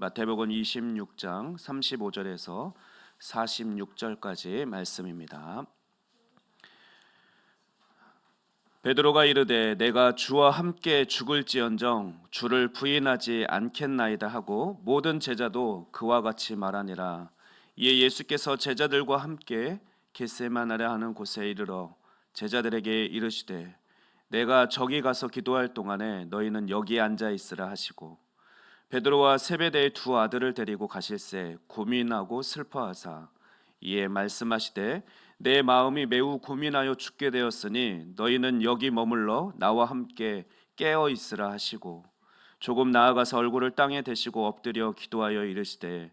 마태복음 26장 35절에서 46절까지 말씀입니다. 베드로가 이르되 내가 주와 함께 죽을지언정 주를 부인하지 않겠나이다 하고 모든 제자도 그와 같이 말하니라 이에 예수께서 제자들과 함께 겟세마나라 하는 곳에 이르러 제자들에게 이르시되 내가 저기 가서 기도할 동안에 너희는 여기 앉아 있으라 하시고 베드로와 세베대의 두 아들을 데리고 가실새 고민하고 슬퍼하사 이에 말씀하시되 내 마음이 매우 고민하여 죽게 되었으니 너희는 여기 머물러 나와 함께 깨어 있으라 하시고 조금 나아가서 얼굴을 땅에 대시고 엎드려 기도하여 이르시되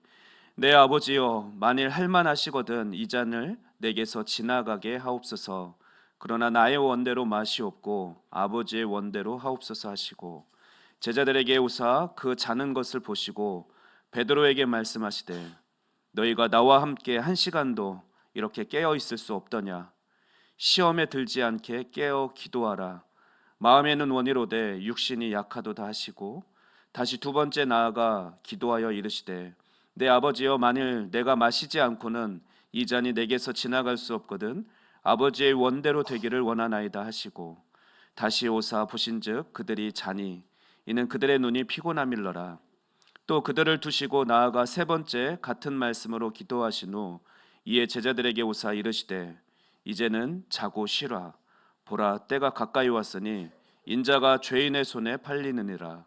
내 아버지여 만일 할만하시거든 이 잔을 내게서 지나가게 하옵소서. 그러나 나의 원대로 마시옵고 아버지의 원대로 하옵소서 하시고 제자들에게 오사 그 자는 것을 보시고 베드로에게 말씀하시되 너희가 나와 함께 한 시간도 이렇게 깨어 있을 수 없더냐? 시험에 들지 않게 깨어 기도하라. 마음에는 원이로되 육신이 약하도다 하시고 다시 두 번째 나아가 기도하여 이르시되 내 아버지여 만일 내가 마시지 않고는 이 잔이 내게서 지나갈 수 없거든 아버지의 원대로 되기를 원하나이다 하시고 다시 오사 보신즉 그들이 자니 이는 그들의 눈이 피곤함일러라. 또 그들을 두시고 나아가 세 번째 같은 말씀으로 기도하신 후 이에 제자들에게 오사 이르시되 이제는 자고 쉬라. 보라 때가 가까이 왔으니 인자가 죄인의 손에 팔리느니라.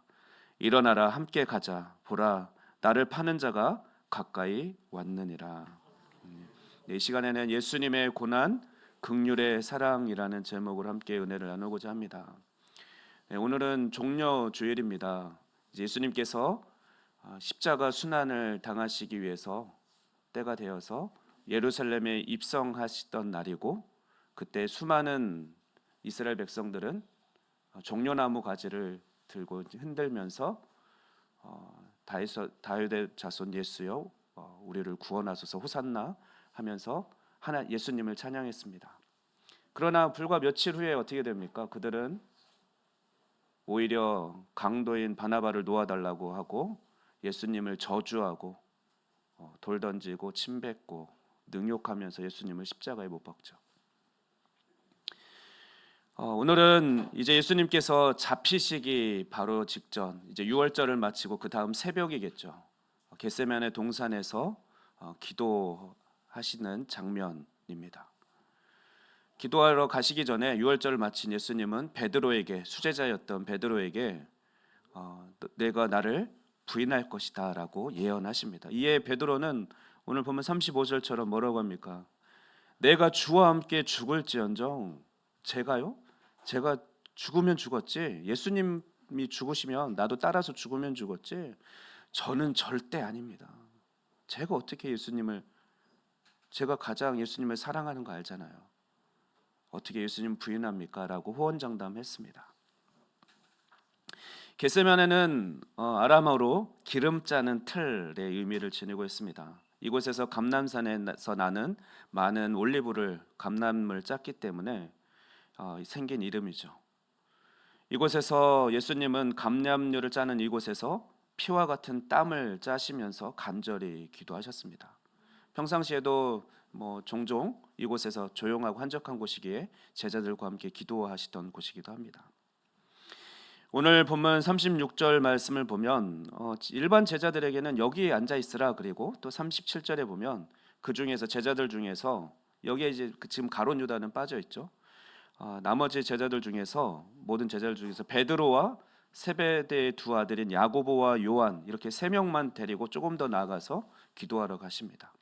일어나라 함께 가자. 보라 나를 파는 자가 가까이 왔느니라. 네, 이 시간에는 예수님의 고난 극률의 사랑이라는 제목으로 함께 은혜를 나누고자 합니다. 네, 오늘은 종려 주일입니다. 예수님께서 아, 십자가 순환을 당하시기 위해서 때가 되어서 예루살렘에 입성하시던 날이고 그때 수많은 이스라엘 백성들은 어, 종려나무 가지를 들고 흔들면서 어, 다윗- 다윗의 자손 예수여 어, 우리를 구원하소서 호산나 하면서 하나 예수님을 찬양했습니다. 그러나 불과 며칠 후에 어떻게 됩니까? 그들은 오히려 강도인 바나바를 놓아달라고 하고 예수님을 저주하고 어, 돌 던지고 침 뱉고 능욕하면서 예수님을 십자가에 못 박죠. 어, 오늘은 이제 예수님께서 잡히시기 바로 직전 이제 유월절을 마치고 그 다음 새벽이겠죠. 어, 겟세만의 동산에서 어, 기도하시는 장면입니다. 기도하러 가시기 전에 유월절을 마친 예수님은 베드로에게 수제자였던 베드로에게 어, 너- 내가 나를 부인할 것이다라고 예언하십니다. 이에 베드로는 오늘 보면 35절처럼 뭐라고 합니까? 내가 주와 함께 죽을지언정 제가요? 제가 죽으면 죽었지. 예수님이 죽으시면 나도 따라서 죽으면 죽었지. 저는 절대 아닙니다. 제가 어떻게 예수님을 제가 가장 예수님을 사랑하는 거 알잖아요. 어떻게 예수님 부인합니까? 라고 호언장담했습니다. 겟세면에는 어, 아람어로 기름 짜는 틀의 의미를 지니고 있습니다. 이곳에서 감남산에서 나는 많은 올리브를 감남을 짰기 때문에 어, 생긴 이름이죠. 이곳에서 예수님은 감람류를 짜는 이곳에서 피와 같은 땀을 짜시면서 간절히 기도하셨습니다. 평상시에도 뭐 종종 이곳에서 조용하고 한적한 곳이기에 제자들과 함께 기도하시던 곳이기도 합니다. 오늘 본문 36절 말씀을 보면 어, 일반 제자들에게는 여기 앉아 있으라 그리고 또 37절에 보면 그 중에서 제자들 중에서 여기에 이제 그 지금 가론 유다는 빠져 있죠. 어, 나머지 제자들 중에서 모든 제자들 중에서 베드로와 세베대의 두 아들인 야고보와 요한 이렇게 세 명만 데리고 조금 더 나아가서 기도하러 가십니다.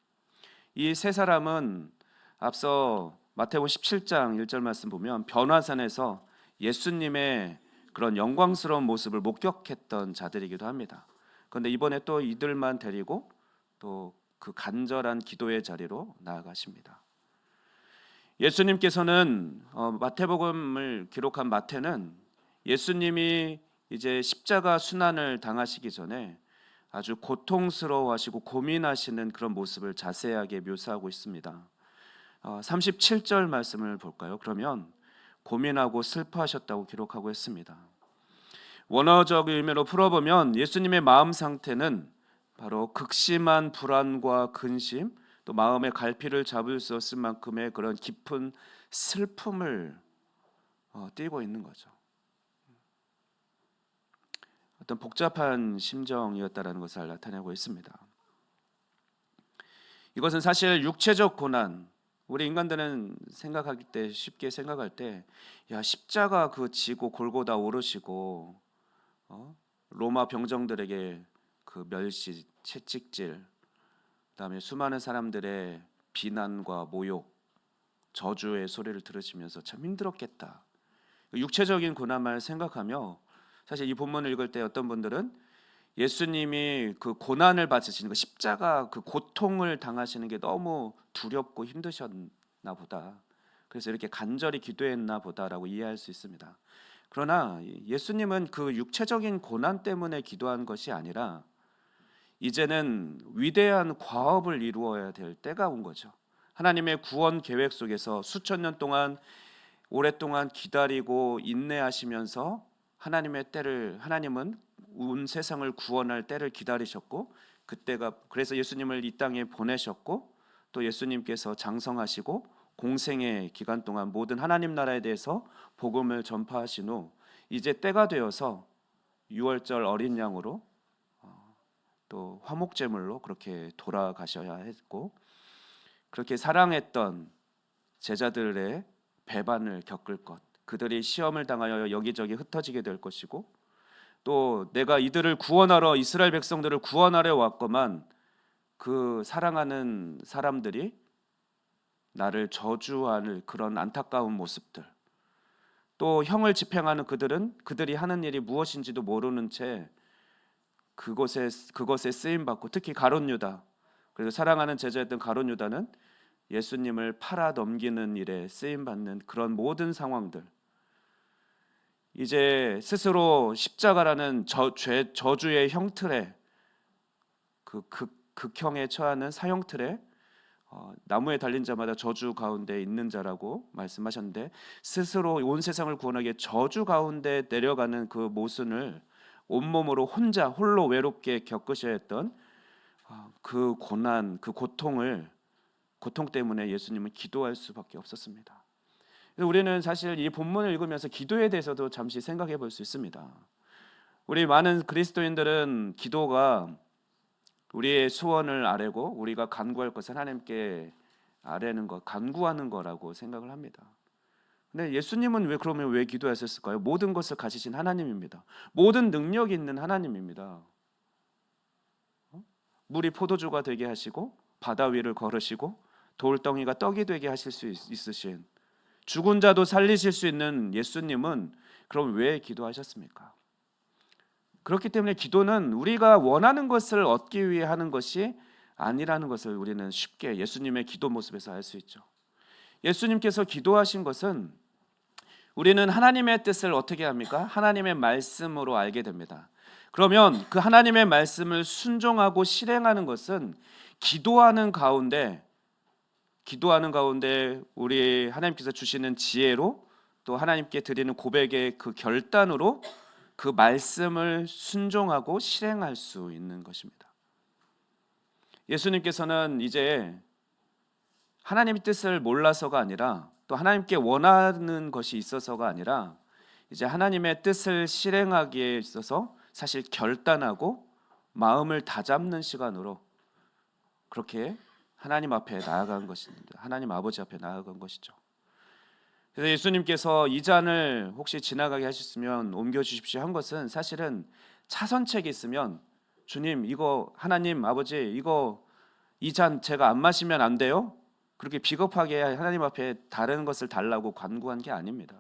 이 세 사람은 앞서 마태복음 17장 1절 말씀 보면 변화산에서 예수님의 그런 영광스러운 모습을 목격했던 자들이기도 합니다. 그런데 이번에 또 이들만 데리고 또 그 간절한 기도의 자리로 나아가십니다. 예수님께서는 어, 마태복음을 기록한 마태는 예수님이 이제 십자가 순환을 당하시기 전에 아주 고통스러워하시고 고민하시는 그런 모습을 자세하게 묘사하고 있습니다. 어, 37절 말씀을 볼까요? 그러면 고민하고 슬퍼하셨다고 기록하고 있습니다. 원어적 의미로 풀어보면 예수님의 마음 상태는 바로 극심한 불안과 근심 또 마음의 갈피를 잡을 수 없을 만큼의 그런 깊은 슬픔을 어, 띠고 있는 거죠. 어떤 복잡한 심정이었다라는 것을 나타내고 있습니다. 이것은 사실 육체적 고난 우리 인간들은 생각할 때 쉽게 생각할 때 야 십자가 그 지고 골고다 오르시고 어? 로마 병정들에게 그 멸시 채찍질 그다음에 수많은 사람들의 비난과 모욕 저주의 소리를 들으시면서 참 힘들었겠다 육체적인 고난만 생각하며 사실 이 본문을 읽을 때 어떤 분들은 예수님이 그 고난을 받으시는 그 십자가 그 고통을 당하시는 게 너무 두렵고 힘드셨나 보다. 그래서 이렇게 간절히 기도했나 보다라고 이해할 수 있습니다. 그러나 예수님은 그 육체적인 고난 때문에 기도한 것이 아니라 이제는 위대한 과업을 이루어야 될 때가 온 거죠. 하나님의 구원 계획 속에서 수천 년 동안 오랫동안 기다리고 인내하시면서 하나님의 때를 하나님은 온 세상을 구원할 때를 기다리셨고 그때가 그래서 예수님을 이 땅에 보내셨고 또 예수님께서 장성하시고 공생의 기간 동안 모든 하나님 나라에 대해서 복음을 전파하신 후 이제 때가 되어서 유월절 어린 양으로 어, 또 화목 제물로 그렇게 돌아가셔야 했고 그렇게 사랑했던 제자들의 배반을 겪을 것 그들이 시험을 당하여 여기저기 흩어지게 될 것이고 또 내가 이들을 구원하러 이스라엘 백성들을 구원하려 왔건만 그 사랑하는 사람들이 나를 저주하는 그런 안타까운 모습들 또 형을 집행하는 그들은 그들이 하는 일이 무엇인지도 모르는 채 그곳에 그것에 쓰임 받고 특히 가론 유다 그래서 사랑하는 제자였던 가론 유다는 예수님을 팔아 넘기는 일에 쓰임 받는 그런 모든 상황들 이제 스스로 십자가라는 저, 죄, 저주의 형틀에 그 극, 극형에 처하는 사형틀에 어, 나무에 달린 자마다 저주 가운데 있는 자라고 말씀하셨는데 스스로 온 세상을 구원하기 저주 가운데 내려가는 그 모순을 온몸으로 혼자 홀로 외롭게 겪으셔야 했던 어, 그 고난, 그 고통을 고통 때문에 예수님은 기도할 수밖에 없었습니다. 우리는 사실 이 본문을 읽으면서 기도에 대해서도 잠시 생각해 볼 수 있습니다. 우리 많은 그리스도인들은 기도가 우리의 소원을 아뢰고 우리가 간구할 것을 하나님께 아뢰는 것, 간구하는 거라고 생각을 합니다. 근데 예수님은 왜 그러면 왜 기도하셨을까요? 모든 것을 가지신 하나님입니다. 모든 능력 있는 하나님입니다. 어? 물이 포도주가 되게 하시고 바다 위를 걸으시고 돌덩이가 떡이 되게 하실 수 있으신 죽은 자도 살리실 수 있는 예수님은 그럼 왜 기도하셨습니까? 그렇기 때문에 기도는 우리가 원하는 것을 얻기 위해 하는 것이 아니라는 것을 우리는 쉽게 예수님의 기도 모습에서 알 수 있죠. 예수님께서 기도하신 것은 우리는 하나님의 뜻을 어떻게 합니까? 하나님의 말씀으로 알게 됩니다. 그러면 그 하나님의 말씀을 순종하고 실행하는 것은 기도하는 가운데 기도하는 가운데 우리 하나님께서 주시는 지혜로 또 하나님께 드리는 고백의 그 결단으로 그 말씀을 순종하고 실행할 수 있는 것입니다. 예수님께서는 이제 하나님의 뜻을 몰라서가 아니라 또 하나님께 원하는 것이 있어서가 아니라 이제 하나님의 뜻을 실행하기에 있어서 사실 결단하고 마음을 다잡는 시간으로 그렇게 하나님 앞에 나아간 것입니다. 하나님 아버지 앞에 나아간 것이죠. 그래서 예수님께서 이 잔을 혹시 지나가게 하셨으면 옮겨 주십시오 한 것은 사실은 차선책이 있으면 주님 이거 하나님 아버지 이거 이 잔 제가 안 마시면 안 돼요? 그렇게 비겁하게 하나님 앞에 다른 것을 달라고 간구한 게 아닙니다.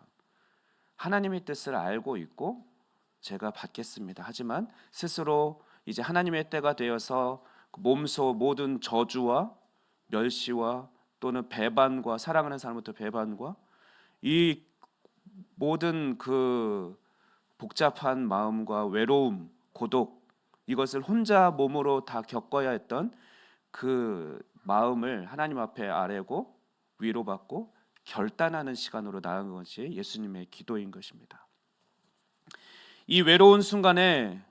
하나님의 뜻을 알고 있고 제가 받겠습니다. 하지만 스스로 이제 하나님의 때가 되어서 몸소 모든 저주와 멸시와 또는 배반과 사랑하는 사람부터 배반과 이 모든 그 복잡한 마음과 외로움, 고독 이것을 혼자 몸으로 다 겪어야 했던 그 마음을 하나님 앞에 아뢰고 위로받고 결단하는 시간으로 나아간 것이 예수님의 기도인 것입니다. 이 외로운 순간에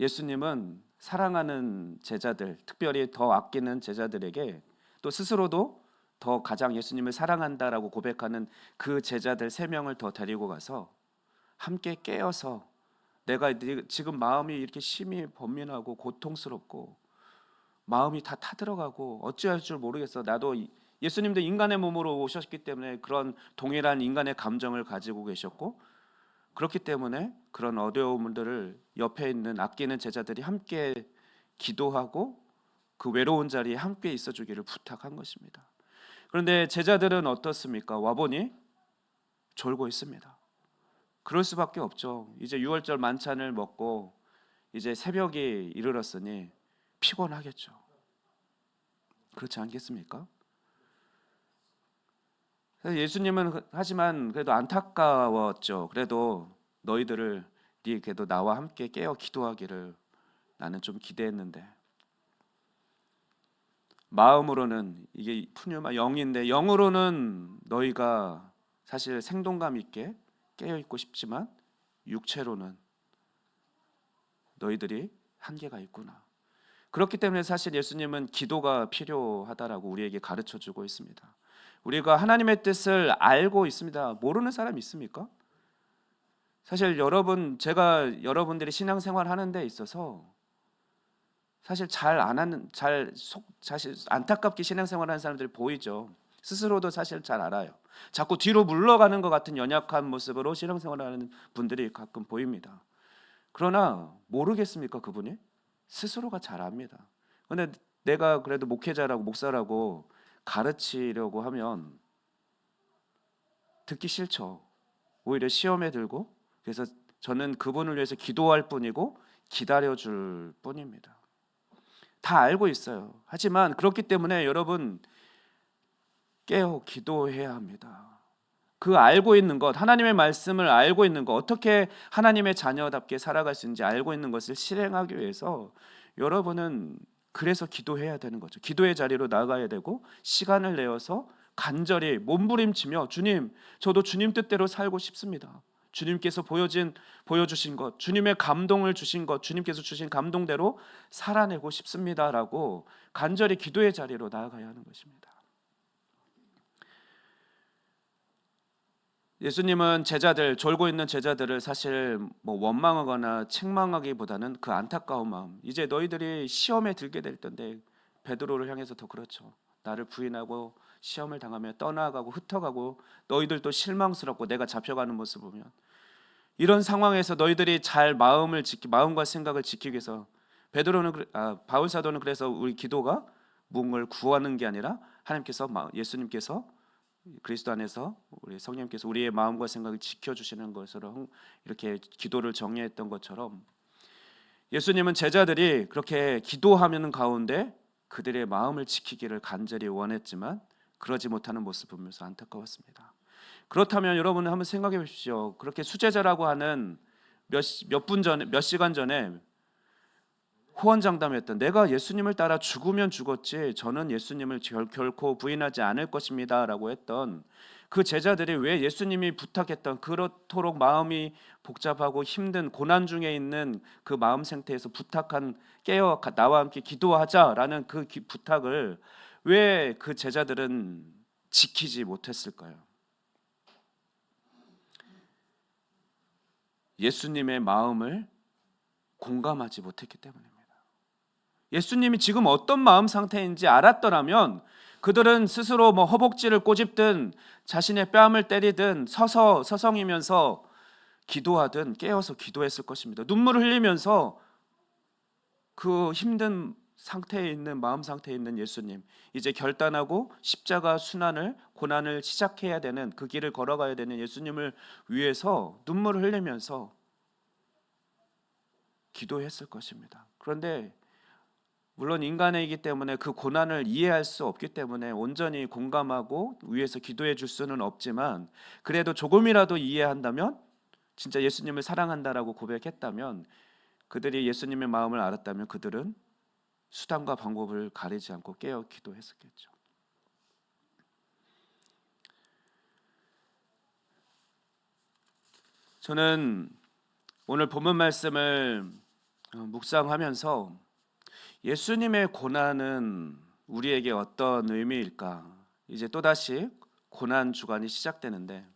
예수님은 사랑하는 제자들, 특별히 더 아끼는 제자들에게 또 스스로도 더 가장 예수님을 사랑한다라고 고백하는 그 제자들 세 명을 더 데리고 가서 함께 깨어서 내가 네- 지금 마음이 이렇게 심히 번민하고 고통스럽고 마음이 다 타들어가고 어찌할 줄 모르겠어. 나도 이- 예수님도 인간의 몸으로 오셨기 때문에 그런 동일한 인간의 감정을 가지고 계셨고 그렇기 때문에 그런 어려움들을 옆에 있는 아끼는 제자들이 함께 기도하고 그 외로운 자리에 함께 있어 주기를 부탁한 것입니다. 그런데 제자들은 어떻습니까? 와보니 졸고 있습니다. 그럴 수밖에 없죠. 이제 6월절 만찬을 먹고 이제 새벽이 이르렀으니 피곤하겠죠. 그렇지 않겠습니까? 예수님은 그- 하지만 그래도 안타까웠죠. 그래도 너희들을 네 그래도 나와 함께 깨어 기도하기를 나는 좀 기대했는데 마음으로는 이게 푸뉴마 영인데 영으로는 너희가 사실 생동감 있게 깨어 있고 싶지만 육체로는 너희들이 한계가 있구나. 그렇기 때문에 사실 예수님은 기도가 필요하다라고 우리에게 가르쳐 주고 있습니다. 우리가 하나님의 뜻을 알고 있습니다. 모르는 사람 있습니까? 사실 여러분 제가 여러분들이 신앙생활 하는 데 있어서 사실 잘 안 하는 잘 속 사실 안타깝게 신앙생활 하는 사람들이 보이죠. 스스로도 사실 잘 알아요. 자꾸 뒤로 물러가는 것 같은 연약한 모습으로 신앙생활 하는 분들이 가끔 보입니다. 그러나 모르겠습니까 그분이 스스로가 잘 압니다. 근데 내가 그래도 목회자라고 목사라고 가르치려고 하면 듣기 싫죠. 오히려 시험에 들고 그래서 저는 그분을 위해서 기도할 뿐이고 기다려 줄 뿐입니다. 다 알고 있어요. 하지만 그렇기 때문에 여러분 깨어 기도해야 합니다. 그 알고 있는 것, 하나님의 말씀을 알고 있는 것, 어떻게 하나님의 자녀답게 살아갈 수 있는지 알고 있는 것을 실행하기 위해서 여러분은 그래서 기도해야 되는 거죠. 기도의 자리로 나가야 되고 시간을 내어서 간절히 몸부림치며 주님, 저도 주님 뜻대로 살고 싶습니다. 주님께서 보여진 보여주신 것, 주님의 감동을 주신 것, 주님께서 주신 감동대로 살아내고 싶습니다라고 간절히 기도의 자리로 나아가야 하는 것입니다. 예수님은 제자들 졸고 있는 제자들을 사실 뭐 원망하거나 책망하기보다는 그 안타까운 마음. 이제 너희들이 시험에 들게 될 텐데 베드로를 향해서 더 그렇죠. 나를 부인하고 시험을 당하며 떠나가고 흩어가고 너희들도 실망스럽고 내가 잡혀가는 모습 보면 이런 상황에서 너희들이 잘 마음을 지키 마음과 생각을 지키기 위해서 베드로는 아, 바울 사도는 그래서 우리 기도가 무엇을 구하는 게 아니라 하나님께서 마- 예수님께서 그리스도 안에서 우리 성령님께서 우리의 마음과 생각을 지켜주시는 것으로 이렇게 기도를 정리했던 것처럼 예수님은 제자들이 그렇게 기도하는 가운데 그들의 마음을 지키기를 간절히 원했지만 그러지 못하는 모습을 보면서 안타까웠습니다. 그렇다면 여러분은 한번 생각해 보십시오. 그렇게 수제자라고 하는 몇 분 전에 몇 시간 전에 호언장담했던 내가 예수님을 따라 죽으면 죽었지 저는 예수님을 결, 결코 부인하지 않을 것입니다라고 했던 그 제자들이 왜 예수님이 부탁했던 그렇도록 마음이 복잡하고 힘든 고난 중에 있는 그 마음 상태에서 부탁한 깨어 가- 나와 함께 기도하자라는 그 기- 부탁을 왜 그 제자들은 지키지 못했을까요? 예수님의 마음을 공감하지 못했기 때문입니다. 예수님이 지금 어떤 마음 상태인지 알았더라면 그들은 스스로 뭐 허벅지를 꼬집든 자신의 뺨을 때리든 서서 서성이면서 기도하든 깨어서 기도했을 것입니다. 눈물을 흘리면서 그 힘든 상태에 있는 마음 상태에 있는 예수님 이제 결단하고 십자가 순환을 고난을 시작해야 되는 그 길을 걸어가야 되는 예수님을 위해서 눈물을 흘리면서 기도했을 것입니다. 그런데 물론 인간이기 때문에 그 고난을 이해할 수 없기 때문에 온전히 공감하고 위해서 기도해 줄 수는 없지만 그래도 조금이라도 이해한다면 진짜 예수님을 사랑한다라고 고백했다면 그들이 예수님의 마음을 알았다면 그들은 수단과 방법을 가리지 않고 깨어 기도했었겠죠. 저는 오늘 본문 말씀을 어, 묵상하면서 예수님의 고난은 우리에게 어떤 의미일까? 이제 또다시 고난 주간이 시작되는데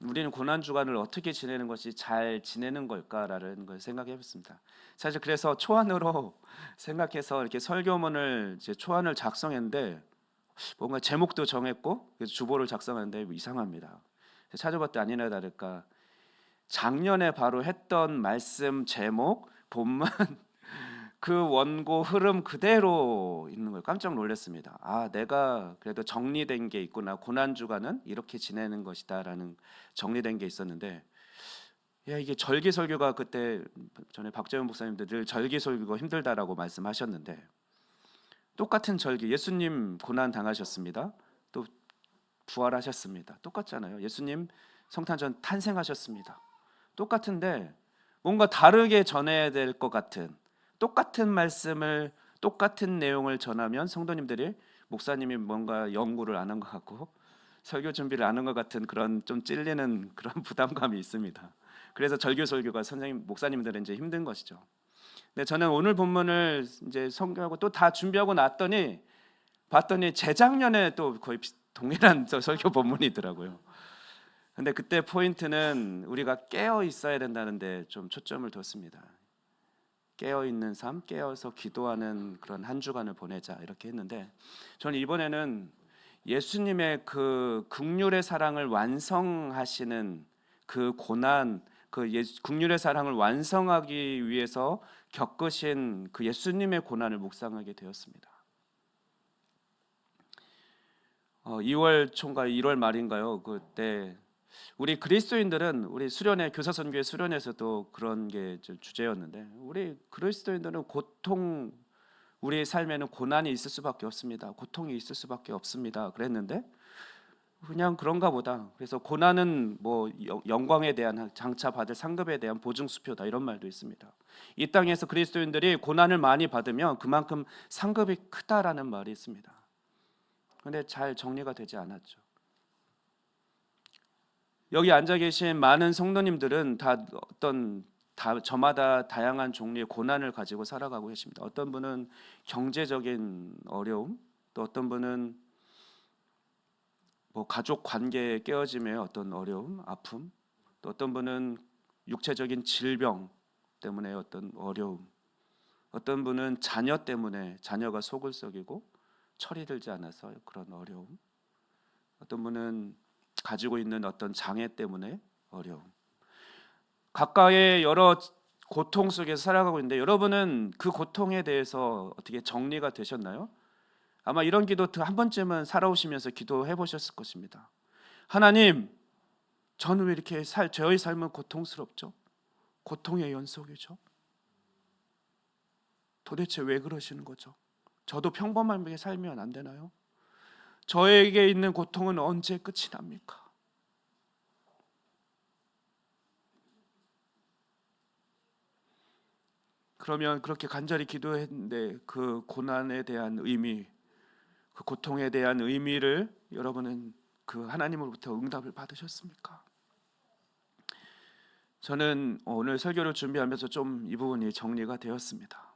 우리는 고난 주간을 어떻게 지내는 것이 잘 지내는 걸까라는 걸 생각해 봤습니다. 사실 그래서 초안으로 생각해서 이렇게 설교문을 이제 초안을 작성했는데 뭔가 제목도 정했고 주보를 작성하는데 뭐 이상합니다. 찾아봤더니 아니나 다를까 작년에 바로 했던 말씀 제목 본만 그 원고 흐름 그대로 있는 걸 깜짝 놀랐습니다. 아, 내가 그래도 정리된 게 있구나. 고난 주간은 이렇게 지내는 것이다라는 정리된 게 있었는데 야, 이게 절기 설교가 그때 전에 박재현 목사님들 늘 절기 설교가 힘들다라고 말씀하셨는데 똑같은 절기 예수님 고난 당하셨습니다. 또 부활하셨습니다. 똑같잖아요. 예수님 성탄전 탄생하셨습니다. 똑같은데 뭔가 다르게 전해야 될 것 같은 똑같은 말씀을 똑같은 내용을 전하면 성도님들이 목사님이 뭔가 연구를 안 한 것 같고 설교 준비를 안 한 것 같은 그런 좀 찔리는 그런 부담감이 있습니다. 그래서 절교 설교가 선생님 목사님들은 이제 힘든 것이죠. 근데 저는 오늘 본문을 이제 성경하고 또 다 준비하고 났더니 봤더니 재작년에 또 거의 비- 동일한 저 설교 본문이더라고요. 근데 그때 포인트는 우리가 깨어 있어야 된다는데 좀 초점을 뒀습니다. 깨어 있는 삶, 깨어서 기도하는 그런 한 주간을 보내자 이렇게 했는데 저는 이번에는 예수님의 그 극률의 사랑을 완성하시는 그 고난, 그 극률의 사랑을 완성하기 위해서 겪으신 그 예수님의 고난을 묵상하게 되었습니다. 어, 2월 초인가 1월 말인가요? 그때 우리 그리스도인들은 우리 수련회 교사 선교회 수련회에서도 그런 게저 주제였는데 우리 그리스도인들은 고통 우리의 삶에는 고난이 있을 수밖에 없습니다. 고통이 있을 수밖에 없습니다. 그랬는데 그냥 그런가 보다. 그래서 고난은 뭐 영- 영광에 대한 장차 받을 상급에 대한 보증 수표다 이런 말도 있습니다. 이 땅에서 그리스도인들이 고난을 많이 받으면 그만큼 상급이 크다라는 말이 있습니다. 근데 잘 정리가 되지 않았죠. 여기 앉아 계신 많은 성도님들은 다 어떤 다 저마다 다양한 종류의 고난을 가지고 살아가고 계십니다. 어떤 분은 경제적인 어려움, 또 어떤 분은 뭐 가족 관계의 깨어짐의 어떤 어려움, 아픔, 또 어떤 분은 육체적인 질병 때문에 어떤 어려움, 어떤 분은 자녀 때문에 자녀가 속을 썩이고 철이 들지 않아서 그런 어려움, 어떤 분은 가지고 있는 어떤 장애 때문에 어려움. 각각의 여러 고통 속에서 살아가고 있는데 여러분은 그 고통에 대해서 어떻게 정리가 되셨나요? 아마 이런 기도 한 번쯤은 살아오시면서 기도해 보셨을 것입니다. 하나님, 저는 왜 이렇게 살, 저의 삶은 고통스럽죠? 고통의 연속이죠. 도대체 왜 그러시는 거죠? 저도 평범하게 살면 안 되나요? 저에게 있는 고통은 언제 끝이 납니까? 그러면 그렇게 간절히 기도했는데 그 고난에 대한 의미, 그 고통에 대한 의미를 여러분은 그 하나님으로부터 응답을 받으셨습니까? 저는 오늘 설교를 준비하면서 좀 이 부분이 정리가 되었습니다.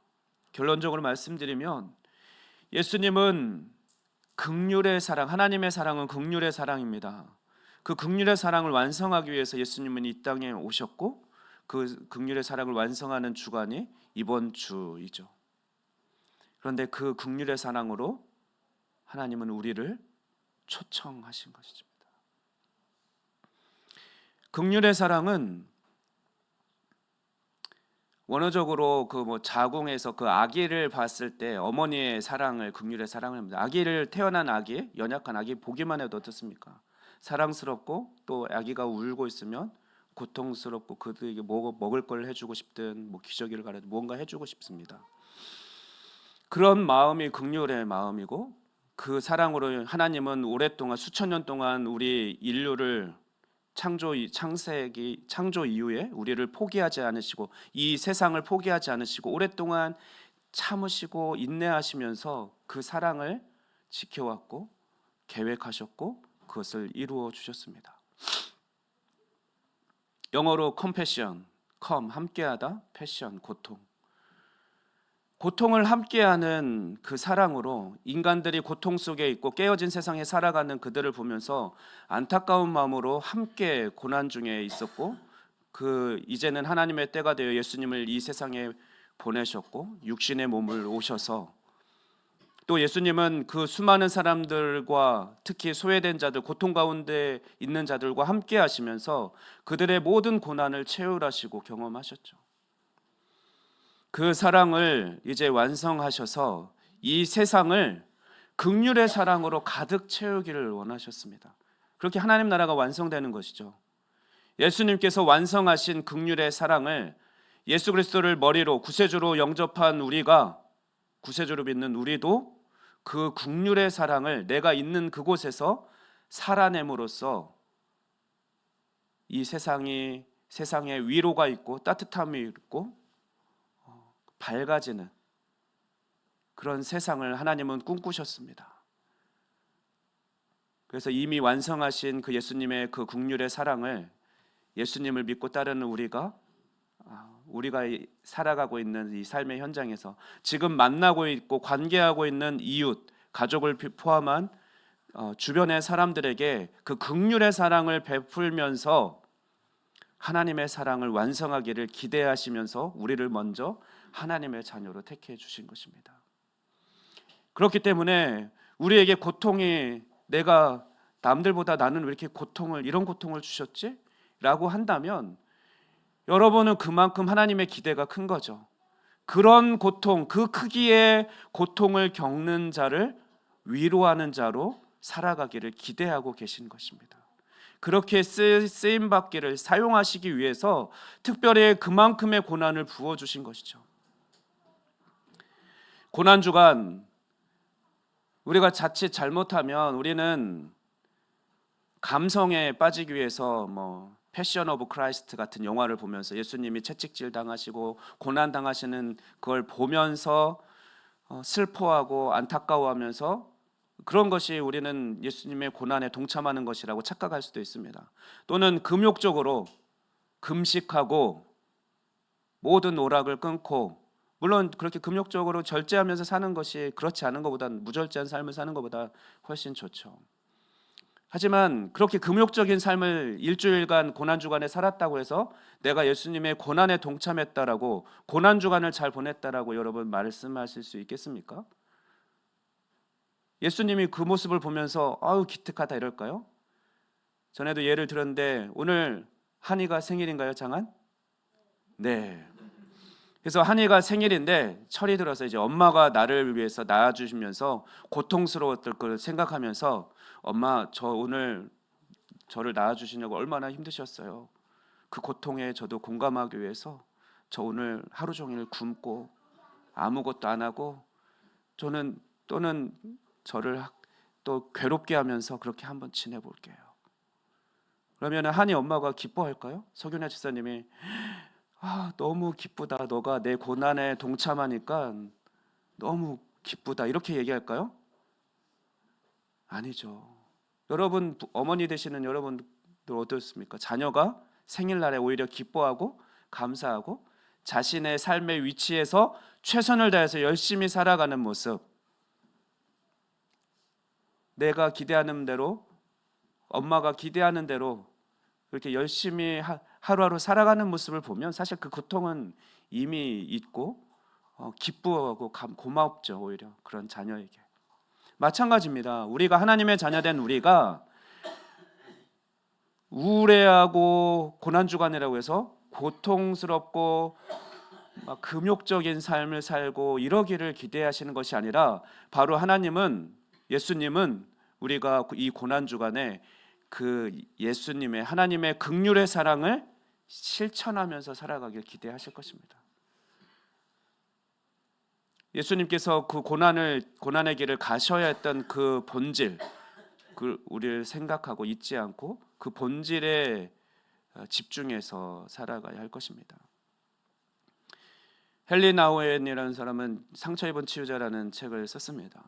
결론적으로 말씀드리면 예수님은 극률의 사랑, 하나님의 사랑은 극률의 사랑입니다. 그 극률의 사랑을 완성하기 위해서 예수님은 이 땅에 오셨고 그 극률의 사랑을 완성하는 주간이 이번 주이죠. 그런데 그 극률의 사랑으로 하나님은 우리를 초청하신 것입니다. 극률의 사랑은 원어적으로 그 뭐 자궁에서 그 아기를 봤을 때 어머니의 사랑을 극률의 사랑을 합니다. 아기를 태어난 아기, 연약한 아기 보기만 해도 어떻습니까? 사랑스럽고 또 아기가 울고 있으면 고통스럽고 그들에게 뭐 먹을 걸 해주고 싶든 뭐 기저귀를 가려 뭔가 해주고 싶습니다. 그런 마음이 극률의 마음이고 그 사랑으로 하나님은 오랫동안 수천 년 동안 우리 인류를 창조 이- 창세기 창조 이후에 우리를 포기하지 않으시고 이 세상을 포기하지 않으시고 오랫동안 참으시고 인내하시면서 그 사랑을 지켜왔고 계획하셨고 그것을 이루어 주셨습니다. 영어로 compassion, come 함께하다, passion 고통. 고통을 함께하는 그 사랑으로 인간들이 고통 속에 있고 깨어진 세상에 살아가는 그들을 보면서 안타까운 마음으로 함께 고난 중에 있었고 그 이제는 하나님의 때가 되어 예수님을 이 세상에 보내셨고 육신의 몸을 오셔서 또 예수님은 그 수많은 사람들과 특히 소외된 자들, 고통 가운데 있는 자들과 함께 하시면서 그들의 모든 고난을 채울하시고 경험하셨죠. 그 사랑을 이제 완성하셔서 이 세상을 극률의 사랑으로 가득 채우기를 원하셨습니다. 그렇게 하나님 나라가 완성되는 것이죠. 예수님께서 완성하신 극률의 사랑을 예수 그리스도를 머리로 구세주로 영접한 우리가 구세주로 믿는 우리도 그 국률의 사랑을 내가 있는 그곳에서 살아냄으로써 이 세상이 세상에 위로가 있고 따뜻함이 있고 어, 밝아지는 그런 세상을 하나님은 꿈꾸셨습니다. 그래서 이미 완성하신 그 예수님의 그 국률의 사랑을 예수님을 믿고 따르는 우리가 아, 우리가 이- 살아가고 있는 이 삶의 현장에서 지금 만나고 있고 관계하고 있는 이웃, 가족을 피- 포함한 어, 주변의 사람들에게 그 극률의 사랑을 베풀면서 하나님의 사랑을 완성하기를 기대하시면서 우리를 먼저 하나님의 자녀로 택해 주신 것입니다. 그렇기 때문에 우리에게 고통이 내가 남들보다 나는 왜 이렇게 고통을 이런 고통을 주셨지? 라고 한다면 여러분은 그만큼 하나님의 기대가 큰 거죠. 그런 고통, 그 크기의 고통을 겪는 자를 위로하는 자로 살아가기를 기대하고 계신 것입니다. 그렇게 쓰- 쓰임 받기를 사용하시기 위해서 특별히 그만큼의 고난을 부어 주신 것이죠. 고난 주간 우리가 자칫 잘못하면 우리는 감성에 빠지기 위해서 뭐 패션 오브 크라이스트 같은 영화를 보면서 예수님이 채찍질 당하시고 고난 당하시는 그걸 보면서 어, 슬퍼하고 안타까워하면서 그런 것이 우리는 예수님의 고난에 동참하는 것이라고 착각할 수도 있습니다. 또는 금욕적으로 금식하고 모든 오락을 끊고 물론 그렇게 금욕적으로 절제하면서 사는 것이 그렇지 않은 것보다 무절제한 삶을 사는 것보다 훨씬 좋죠. 하지만 그렇게 금욕적인 삶을 일주일간 고난 주간에 살았다고 해서 내가 예수님의 고난에 동참했다라고 고난 주간을 잘 보냈다라고 여러분 말씀하실 수 있겠습니까? 예수님이 그 모습을 보면서 아유 기특하다 이럴까요? 전에도 예를 들었는데 오늘 한이가 생일인가요, 장한? 네. 그래서 한이가 생일인데 철이 들어서 이제 엄마가 나를 위해서 낳아 주시면서 고통스러웠을 걸 생각하면서 엄마 저 오늘 저를 낳아 주시냐고 얼마나 힘드셨어요. 그 고통에 저도 공감하기 위해서 저 오늘 하루 종일 굶고 아무것도 안 하고 저는 또는 저를 또 괴롭게 하면서 그렇게 한번 지내 볼게요. 그러면 한이 엄마가 기뻐할까요? 석윤아 집사님이 아, 너무 기쁘다. 너가 내 고난에 동참하니까 너무 기쁘다. 이렇게 얘기할까요? 아니죠. 여러분 부- 어머니 되시는 여러분들 어떻습니까? 자녀가 생일날에 오히려 기뻐하고 감사하고 자신의 삶의 위치에서 최선을 다해서 열심히 살아가는 모습. 내가 기대하는 대로 엄마가 기대하는 대로 그렇게 열심히 하, 하루하루 살아가는 모습을 보면 사실 그 고통은 이미 있고 어, 기쁘고 감, 고맙죠 오히려 그런 자녀에게 마찬가지입니다. 우리가 하나님의 자녀된 우리가 우울해하고 고난 주간이라고 해서 고통스럽고 막 금욕적인 삶을 살고 이러기를 기대하시는 것이 아니라 바로 하나님은 예수님은 우리가 이 고난 주간에 그 예수님의 하나님의 극률의 사랑을 실천하면서 살아가길 기대하실 것입니다. 예수님께서 그 고난을 고난의 길을 가셔야 했던 그 본질, 그 우리를 생각하고 잊지 않고 그 본질에 어, 집중해서 살아가야 할 것입니다. 헨리 나우엔이라는 사람은 상처 입은 치유자라는 책을 썼습니다.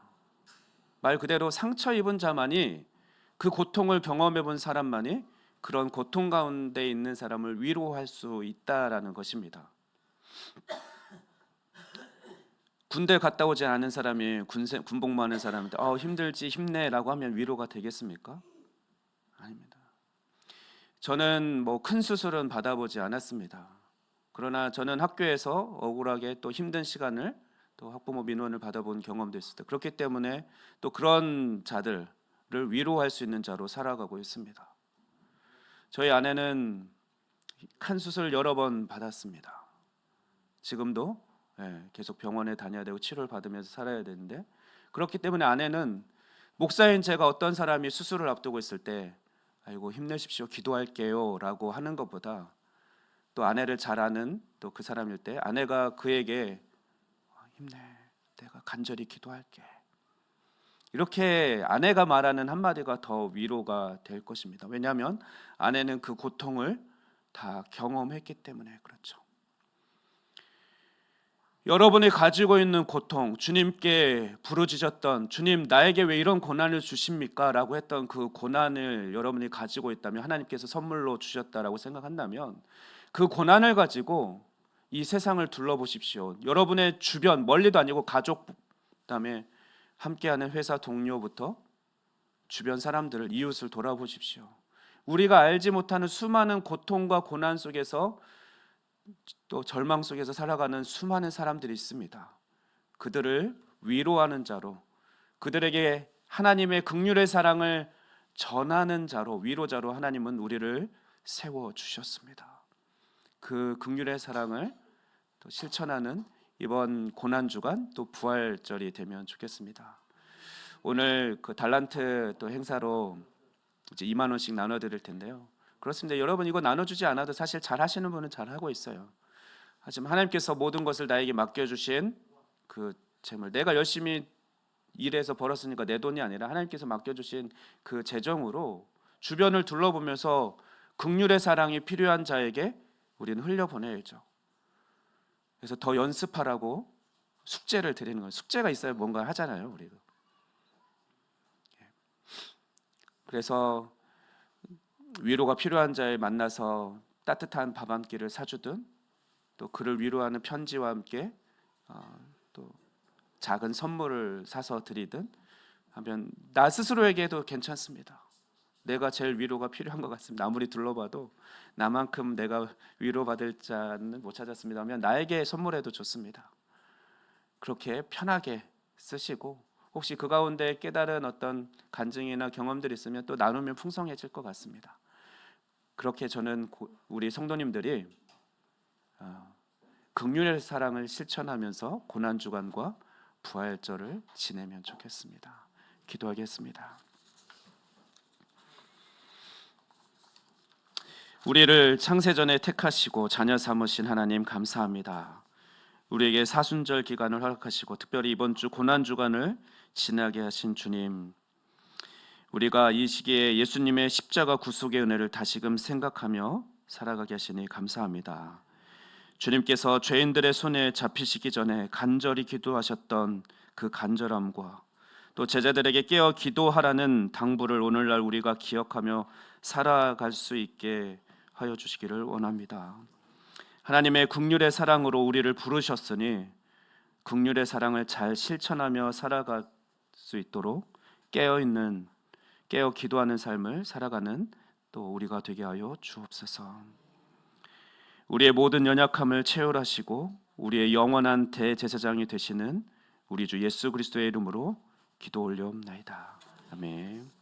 말 그대로 상처 입은 자만이 그 고통을 경험해 본 사람만이 그런 고통 가운데 있는 사람을 위로할 수 있다라는 것입니다. 군대 갔다 오지 않은 사람이 군세, 군복무 하는 사람한테 어, 힘들지 힘내라고 하면 위로가 되겠습니까? 아닙니다. 저는 뭐 큰 수술은 받아보지 않았습니다. 그러나 저는 학교에서 억울하게 또 힘든 시간을 또 학부모 민원을 받아본 경험도 있습니다. 그렇기 때문에 또 그런 자들 을 위로할 수 있는 자로 살아가고 있습니다. 저희 아내는 큰 수술 여러 번 받았습니다. 지금도 예, 계속 병원에 다녀야 되고 치료를 받으면서 살아야 되는데 그렇기 때문에 아내는 목사인 제가 어떤 사람이 수술을 앞두고 있을 때 아이고 힘내십시오 기도할게요라고 하는 것보다 또 아내를 잘 아는 또 그 사람일 때 아내가 그에게 아, 힘내 내가 간절히 기도할게 이렇게 아내가 말하는 한마디가 더 위로가 될 것입니다. 왜냐하면 아내는 그 고통을 다 경험했기 때문에 그렇죠. 여러분이 가지고 있는 고통, 주님께 부르짖었던 주님 나에게 왜 이런 고난을 주십니까? 라고 했던 그 고난을 여러분이 가지고 있다면 하나님께서 선물로 주셨다라고 생각한다면 그 고난을 가지고 이 세상을 둘러보십시오. 여러분의 주변 멀리도 아니고 가족 그다음에 함께하는 회사 동료부터 주변 사람들을 이웃을 돌아보십시오. 우리가 알지 못하는 수많은 고통과 고난 속에서 또 절망 속에서 살아가는 수많은 사람들이 있습니다. 그들을 위로하는 자로 그들에게 하나님의 극률의 사랑을 전하는 자로 위로자로 하나님은 우리를 세워 주셨습니다. 그 극률의 사랑을 또 실천하는 이번 고난 주간 또 부활절이 되면 좋겠습니다. 오늘 그 달란트 또 행사로 이제 2만 원씩 나눠 드릴 텐데요. 그렇습니다. 여러분 이거 나눠 주지 않아도 사실 잘 하시는 분은 잘 하고 있어요. 하지만 하나님께서 모든 것을 나에게 맡겨 주신 그 재물, 내가 열심히 일해서 벌었으니까 내 돈이 아니라 하나님께서 맡겨 주신 그 재정으로 주변을 둘러보면서 극률의 사랑이 필요한 자에게 우리는 흘려 보내야죠. 그래서 더 연습하라고 숙제를 드리는 거예요. 숙제가 있어야 뭔가 하잖아요, 우리도. 예. 그래서 위로가 필요한 자에 만나서 따뜻한 밥 한 끼를 사주든 또 그를 위로하는 편지와 함께 어, 또 작은 선물을 사서 드리든 하면 나 스스로에게도 괜찮습니다. 내가 제일 위로가 필요한 것 같습니다. 아무리 둘러봐도 나만큼 내가 위로받을 자는 못 찾았습니다. 하면 나에게 선물해도 좋습니다. 그렇게 편하게 쓰시고 혹시 그 가운데 깨달은 어떤 간증이나 경험들이 있으면 또 나누면 풍성해질 것 같습니다. 그렇게 저는 고- 우리 성도님들이 어, 극률의 사랑을 실천하면서 고난 주간과 부활절을 지내면 좋겠습니다. 기도하겠습니다. 우리를 창세전에 택하시고 자녀 삼으신 하나님 감사합니다. 우리에게 사순절 기간을 허락하시고 특별히 이번 주 고난 주간을 지나게 하신 주님 우리가 이 시기에 예수님의 십자가 구속의 은혜를 다시금 생각하며 살아가게 하시니 감사합니다. 주님께서 죄인들의 손에 잡히시기 전에 간절히 기도하셨던 그 간절함과 또 제자들에게 깨어 기도하라는 당부를 오늘날 우리가 기억하며 살아갈 수 있게 하여 주시기를 원합니다. 하나님의 국률의 사랑으로 우리를 부르셨으니 국률의 사랑을 잘 실천하며 살아갈 수 있도록 깨어 있는 깨어 기도하는 삶을 살아가는 또 우리가 되게 하여 주옵소서. 우리의 모든 연약함을 채울하시고 우리의 영원한 대제사장이 되시는 우리 주 예수 그리스도의 이름으로 기도 올려옵나이다. 아멘.